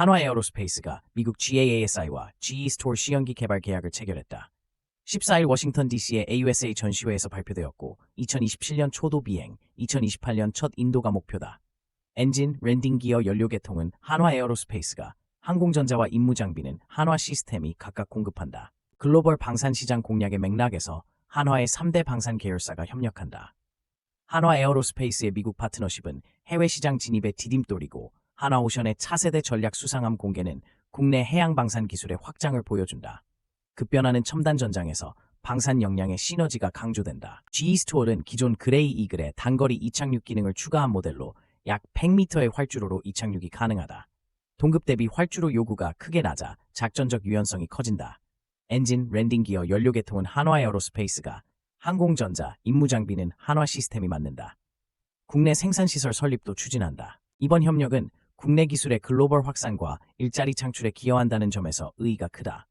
한화 에어로스페이스가 미국 GAASI와 GE 스토어 시연기 개발 계약을 체결했다. 14일 워싱턴 DC의 AUSA 전시회에서 발표되었고 2027년 초도 비행, 2028년 첫 인도가 목표다. 엔진, 랜딩 기어 연료 계통은 한화 에어로스페이스가, 항공전자와 임무 장비는 한화 시스템이 각각 공급한다. 글로벌 방산 시장 공략의 맥락에서 한화의 3대 방산 계열사가 협력한다. 한화 에어로스페이스의 미국 파트너십은 해외 시장 진입의 디딤돌이고 한화오션의 차세대 전략 수상함 공개는 국내 해양 방산 기술의 확장을 보여준다. 급변하는 첨단 전장에서 방산 역량의 시너지가 강조된다. GE 스토어는 기존 그레이 이글의 단거리 이착륙 기능을 추가한 모델로 약 100m의 활주로로 이착륙이 가능하다. 동급 대비 활주로 요구가 크게 낮아 작전적 유연성이 커진다. 엔진, 랜딩 기어, 연료 계통은 한화 에어로스페이스가, 항공전자, 임무 장비는 한화 시스템이 맡는다. 국내 생산시설 설립도 추진한다. 이번 협력은 국내 기술의 글로벌 확산과 일자리 창출에 기여한다는 점에서 의의가 크다.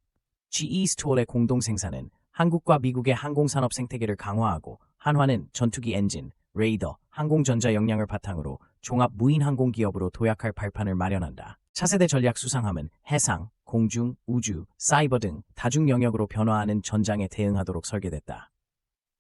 GE 스토어의 공동 생산은 한국과 미국의 항공산업 생태계를 강화하고 한화는 전투기 엔진, 레이더, 항공전자 역량을 바탕으로 종합 무인 항공 기업으로 도약할 발판을 마련한다. 차세대 전략 수상함은 해상, 공중, 우주, 사이버 등 다중 영역으로 변화하는 전장에 대응하도록 설계됐다.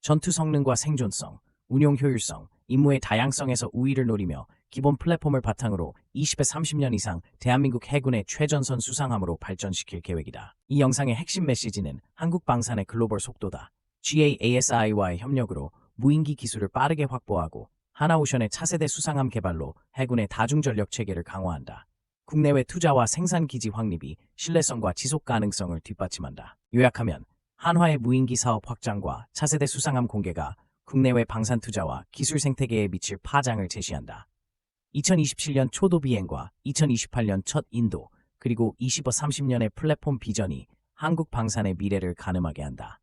전투 성능과 생존성, 운용 효율성, 임무의 다양성에서 우위를 노리며 기본 플랫폼을 바탕으로 20에 30년 이상 대한민국 해군의 최전선 수상함으로 발전시킬 계획이다. 이 영상의 핵심 메시지는 한국 방산의 글로벌 속도다. GAASI와의 협력으로 무인기 기술을 빠르게 확보하고 하나오션의 차세대 수상함 개발로 해군의 다중전력 체계를 강화한다. 국내외 투자와 생산 기지 확립이 신뢰성과 지속 가능성을 뒷받침한다. 요약하면 한화의 무인기 사업 확장과 차세대 수상함 공개가 국내외 방산 투자와 기술 생태계에 미칠 파장을 제시한다. 2027년 초도 비행과 2028년 첫 인도, 그리고 20어 30년의 플랫폼 비전이 한국 방산의 미래를 가늠하게 한다.